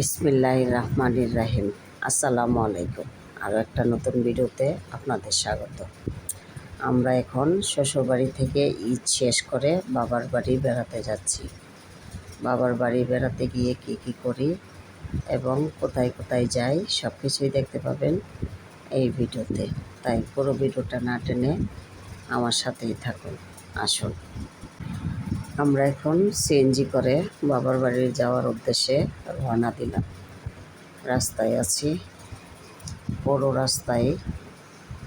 বিসমিল্লাহ রহমানির রাহিম। আসসালামু আলাইকুম। আরও একটা নতুন ভিডিওতে আপনাদের স্বাগত। আমরা এখন শ্বশুরবাড়ি থেকে ঈদ শেষ করে বাবার বাড়ি বেড়াতে যাচ্ছি। বাবার বাড়ি বেড়াতে গিয়ে কি কি করি এবং কোথায় কোথায় যাই সব কিছুই দেখতে পাবেন এই ভিডিওতে। তাই পুরো ভিডিওটা না টেনে আমার সাথেই থাকুন। আসুন। আমরা এখন সিএনজি করে বাবার বাড়ি যাওয়ার উদ্দেশ্যে রওনা দিলাম। রাস্তায় আছি, বড় রাস্তায়।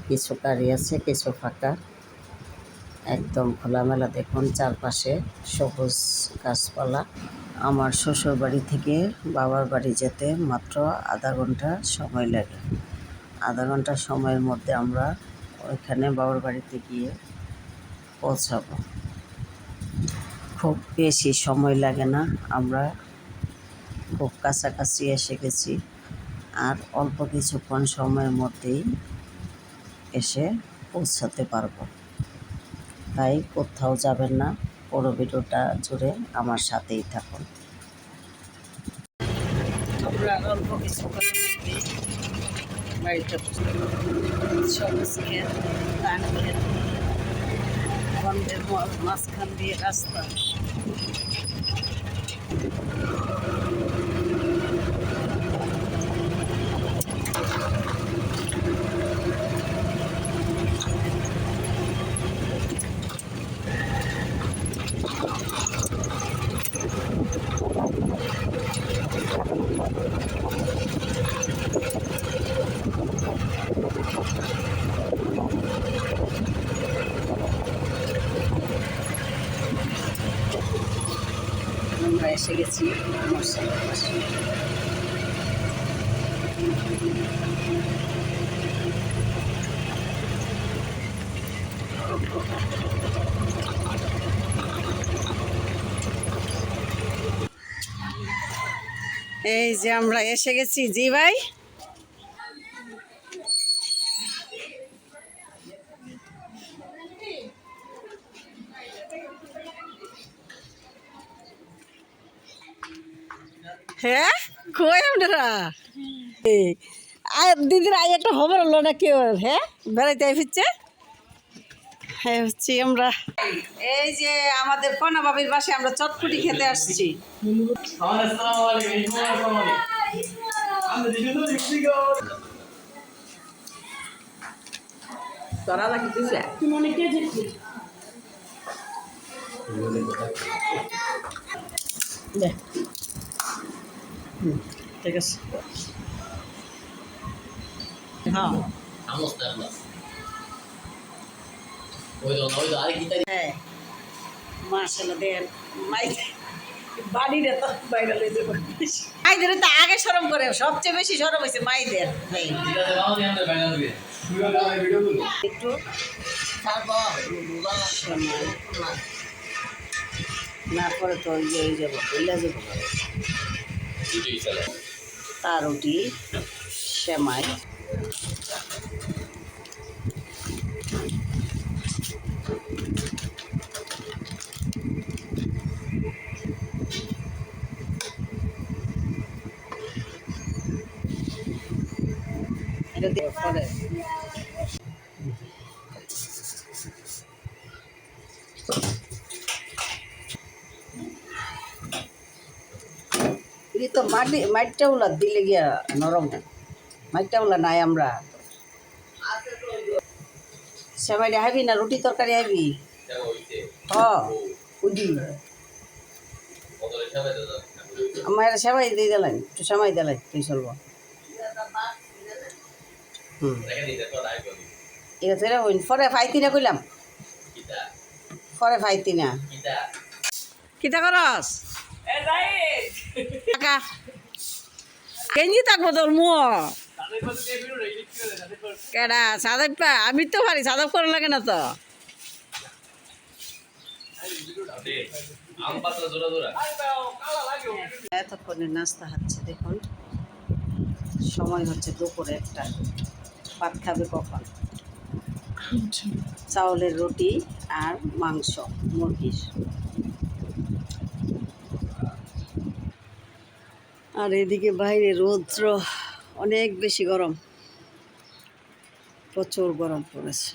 কিছু গাড়ি আছে, কিছু ফাঁকা। একদম খোলামেলা দেখুন, চারপাশে সবুজ গাছপালা। আমার শ্বশুর বাড়ি থেকে বাবার বাড়ি যেতে মাত্র আধা ঘণ্টা সময় লাগে। আধা ঘণ্টা সময়ের মধ্যে আমরা ওইখানে বাবার বাড়িতে গিয়ে পৌঁছাবো। খুব বেশি সময় লাগে না। আমরা খুব কাছাকাছি এসে গেছি। আর অল্প কিছুক্ষণ সময়ের মধ্যেই এসে পৌঁছাতে পারব। তাই কোথাও যাবেন না। পুরো ভিডিওটা জুড়ে আমার সাথেই থাকুন। আমরা মাঝখান দিয়ে রাস্তা। Thank you. আমরা এসে গেছি পাশে এই যে আমরা এসে গেছি। জি ভাই? হ্যাঁ কই আপনারা দিদির আই একটা খবর হলো না কেউ হ্যাঁ বেড়াইতে ফিরছে? হ্যাঁ হচ্ছি আমরা। এই যে আমাদের কনা বাবির বাসে আমরা চটপুটি খেতে আসছি। তোরা হুম, ঠিক আছে। হ্যাঁ। হ্যাঁ। মার্শাল্লাহ দেন। তো বাইরে লই যাব। মাইদের তো আগে সরম করে সবচেয়ে বেশি সরম হয়েছে মাইদের। একটু না- না করে তো ইয়ে হয়ে যাব বললে যাব। তা রুটি সেমাই। এটা দিয়ে পরে। এই তো মাটি মাটিটা উলা দিলে গিয়া নরম মাটিটা উলা নাই আমরা। সেমাইটা হাবি না, রুটি তরকারি হাবি হ উদি আমার সেমাই দিয়ে দিলেন, একটু সেমাই দিলেন তুই চলবো? না কইলাম? কিতা করস? কেঞ্জি থাকব তোর মুহ। কেডা পা, আমি তো পারি, সাদাব করা লাগে না তো। এতক্ষণে নাস্তা হচ্ছে, দেখুন। সময় হচ্ছে দুপুরে একটা। ভাত খাবে কখন? চাউলের রুটি আর মাংস, মুরগির। আর এদিকে বাইরে রৌদ্র অনেক বেশি গরম। প্রচুর গরম পড়েছে।